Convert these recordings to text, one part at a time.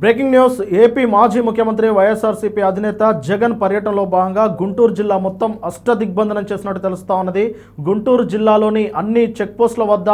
Breaking news AP మాజీ ముఖ్యమంత్రి వైఎస్ఆర్సీపీ అధినేత జగన్ పర్యటనలో భాగంగా గుంటూరు జిల్లా మొత్తం అష్టదిగ్బంధనం చేసినట్టు తెలుస్తా ఉన్నది. గుంటూరు జిల్లాలోని అన్ని చెక్పోస్టుల వద్ద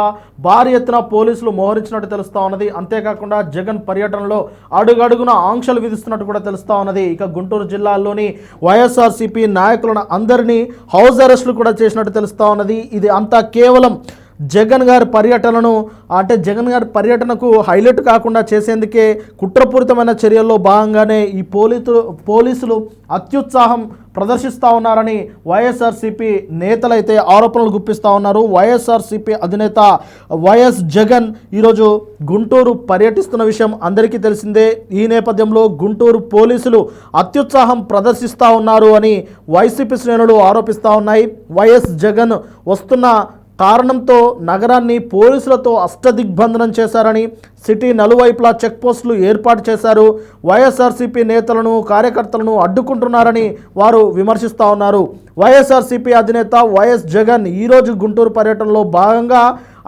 భారీ ఎత్తున పోలీసులు మోహరించినట్టు తెలుస్తా ఉన్నది. అంతేకాకుండా జగన్ పర్యటనలో అడుగడుగున ఆంక్షలు విధిస్తున్నట్టు కూడా తెలుస్తా ఉన్నది. ఇక గుంటూరు జిల్లాలోని వైఎస్ఆర్సీపీ నాయకులను అందరినీ హౌస్ అరెస్టులు కూడా చేసినట్టు తెలుస్తా ఉన్నది. ఇది అంతా కేవలం జగన్ గారి పర్యటనను అంటే జగన్ గారి పర్యటనకు హైలైట్ కాకుండా చేసేందుకే కుట్రపూరితమైన చర్యల్లో భాగంగానే ఈ పోలీసు పోలీసులు అత్యుత్సాహం ప్రదర్శిస్తూ ఉన్నారని వైఎస్ఆర్సీపీ నేతలైతే ఆరోపణలు గుప్పిస్తూ ఉన్నారు. వైఎస్ఆర్సీపీ అధినేత వైఎస్ జగన్ ఈరోజు గుంటూరు పర్యటిస్తున్న విషయం అందరికీ తెలిసిందే. ఈ నేపథ్యంలో గుంటూరు పోలీసులు అత్యుత్సాహం ప్రదర్శిస్తూ ఉన్నారు అని వైసీపీ శ్రేణులు ఆరోపిస్తూ ఉన్నాయి. వైఎస్ జగన్ వస్తున్న కారణంతో నగరాన్ని పోలీసులతో అష్టదిగ్బంధనం చేశారని సిటీ నలువైపులా చెక్పోస్టులు ఏర్పాటు చేశారు. వైఎస్ఆర్సీపీ నేతలను కార్యకర్తలను అడ్డుకుంటున్నారని వారు విమర్శిస్తూ ఉన్నారు. వైఎస్ఆర్సీపీ అధినేత వైఎస్ జగన్ ఈరోజు గుంటూరు పర్యటనలో భాగంగా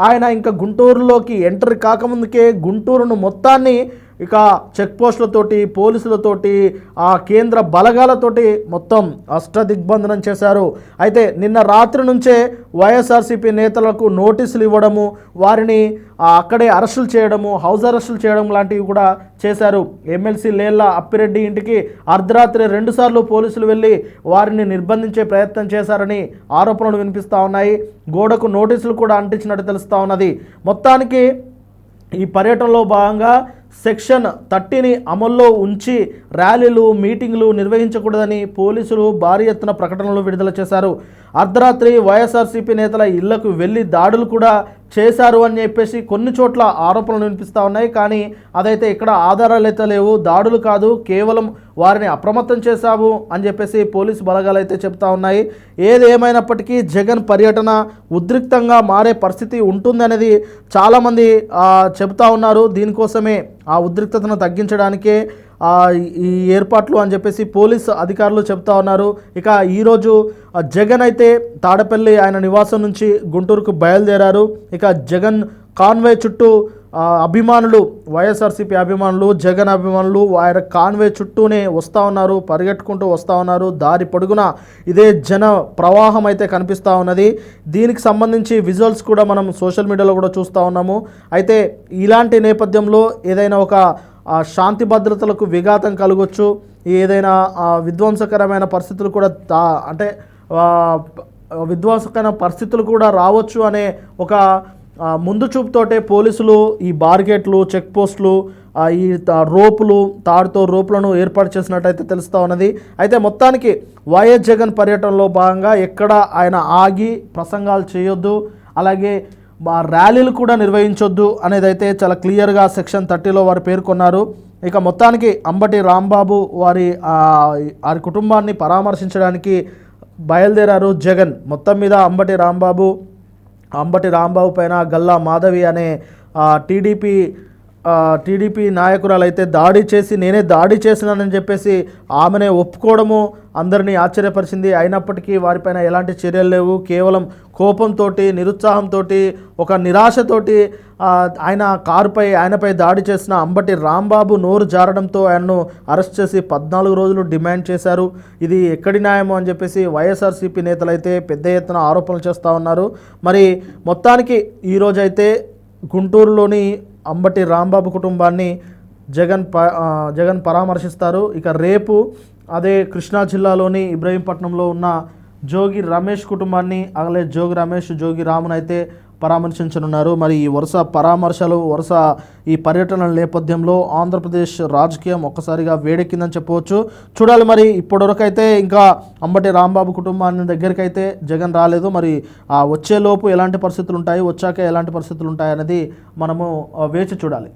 ఆయన ఇంకా గుంటూరులోకి ఎంటర్ కాకముందుకే గుంటూరును మొత్తాన్ని ఇక చెక్ పోస్టులతోటి పోలీసులతోటి ఆ కేంద్ర బలగాలతోటి మొత్తం అష్టదిగ్బంధనం చేశారు. అయితే నిన్న రాత్రి నుంచే వైఎస్ఆర్సీపీ నేతలకు నోటీసులు ఇవ్వడము వారిని అక్కడే అరెస్టులు చేయడము హౌస్ అరెస్టులు చేయడం లాంటివి కూడా చేశారు. ఎమ్మెల్సీ లేళ్ళ అప్పిరెడ్డి ఇంటికి అర్ధరాత్రి రెండుసార్లు పోలీసులు వెళ్ళి వారిని నిర్బంధించే ప్రయత్నం చేశారని ఆరోపణలు వినిపిస్తూ ఉన్నాయి. గోడకు నోటీసులు కూడా అంటించినట్టు తెలుస్తూ ఉన్నది. మొత్తానికి ఈ పర్యటనలో భాగంగా సెక్షన్ థర్టీని అమల్లో ఉంచి ర్యాలీలు మీటింగ్లు నిర్వహించకూడదని పోలీసులు భారీ ఎత్తున ప్రకటనలు విడుదల చేశారు. అర్ధరాత్రి వైఎస్ఆర్సీపీ నేతల ఇళ్ళకు వెళ్ళి దాడులు కూడా చేశారు అని చెప్పేసి కొన్ని చోట్ల ఆరోపణలు వినిపిస్తూ ఉన్నాయి. కానీ అదైతే ఇక్కడ ఆధారాలు అయితే లేవు దాడులు కాదు కేవలం వారిని అప్రమత్తం చేశాము అని చెప్పేసి పోలీసు బలగాలు అయితే చెప్తా ఉన్నాయి. ఏది ఏమైనప్పటికీ జగన్ పర్యటన ఉద్రిక్తంగా మారే పరిస్థితి ఉంటుందనేది చాలామంది చెప్తా ఉన్నారు. దీనికోసమే ఆ ఉద్రిక్తతను తగ్గించడానికే ఈ ఏర్పాట్లు అని చెప్పేసి పోలీస్ అధికారులు చెప్తా ఉన్నారు. ఇక ఈరోజు జగన్ అయితే తాడపల్లి ఆయన నివాసం నుంచి గుంటూరుకు బయలుదేరారు. ఇక జగన్ కాన్వే చుట్టూ అభిమానులు వైఎస్ఆర్సీపీ అభిమానులు జగన్ అభిమానులు ఆయన కాన్వే చుట్టూనే వస్తూ ఉన్నారు పరిగెట్టుకుంటూ వస్తూ ఉన్నారు. దారి పొడుగున ఇదే జన ప్రవాహం అయితే కనిపిస్తూ ఉన్నది. దీనికి సంబంధించి విజువల్స్ కూడా మనం సోషల్ మీడియాలో కూడా చూస్తూ ఉన్నాము. అయితే ఇలాంటి నేపథ్యంలో ఏదైనా ఒక శాంతి భద్రతలకు విఘాతం కలగొచ్చు. ఏదైనా విధ్వంసకరమైన పరిస్థితులు కూడా తా- అంటే విధ్వంసకరమైన పరిస్థితులు కూడా రావచ్చు అనే ఒక ముందు చూపుతోటే పోలీసులు ఈ బార్గేట్లు చెక్ పోస్టులు ఈ రోపులు తాడుతో రోపులను ఏర్పాటు చేసినట్టయితే తెలుస్తూ ఉన్నది. అయితే మొత్తానికి వైఎస్ జగన్ పర్యటనలో భాగంగా ఎక్కడ ఆయన ఆగి ప్రసంగాలు చేయొద్దు. అలాగే ర్యాలీలు కూడా నిర్వహించొద్దు అనేది అయితే చాలా క్లియర్గా సెక్షన్ థర్టీలో వారు పేర్కొన్నారు. ఇక మొత్తానికి అంబటి రాంబాబు వారి వారి కుటుంబాన్ని పరామర్శించడానికి బయలుదేరారు జగన్. మొత్తం మీద అంబటి రాంబాబు అంబటి రాంబాబు పైన గల్లా మాధవి అనే టీడీపీ టీడీపీ నాయకురాలు అయితే దాడి చేసి నేనే దాడి చేసినానని చెప్పేసి ఆమెనే ఒప్పుకోవడము అందరినీ ఆశ్చర్యపరిచింది. అయినప్పటికీ వారిపైన ఎలాంటి చర్యలు లేవు. కేవలం కోపంతో నిరుత్సాహంతో ఒక నిరాశతోటి ఆయన కారుపై ఆయనపై దాడి చేసిన అంబటి రాంబాబు నోరు జారడంతో ఆయనను అరెస్ట్ చేసి పద్నాలుగు రోజులు డిమాండ్ చేశారు. ఇది ఎక్కడి న్యాయము అని చెప్పేసి వైఎస్ఆర్సీపీ నేతలైతే పెద్ద ఎత్తున ఆరోపణలు చేస్తూ ఉన్నారు. మరి మొత్తానికి ఈరోజైతే గుంటూరులోని అంబటి రాంబాబు కుటుంబాన్ని జగన్ ప జగన్ పరామర్శిస్తారు. ఇక రేపు అదే కృష్ణా జిల్లాలోని ఇబ్రహీంపట్నంలో ఉన్న జోగి రమేష్ కుటుంబాన్ని అలాగే జోగి రమేష్ జోగి రామునైతే పరామర్శించనున్నారు. మరి ఈ వరుస పరామర్శలు వరుస ఈ పర్యటనల నేపథ్యంలో ఆంధ్రప్రదేశ్ రాజకీయం ఒక్కసారిగా వేడెక్కిందని చెప్పవచ్చు. చూడాలి మరి ఇప్పటివరకు అయితే ఇంకా అంబటి రాంబాబు కుటుంబాన్ని దగ్గరికి అయితే జగన్ రాలేదు. మరి ఆ వచ్చేలోపు ఎలాంటి పరిస్థితులు ఉంటాయి వచ్చాక ఎలాంటి పరిస్థితులు ఉంటాయి అనేది మనము వేచి చూడాలి.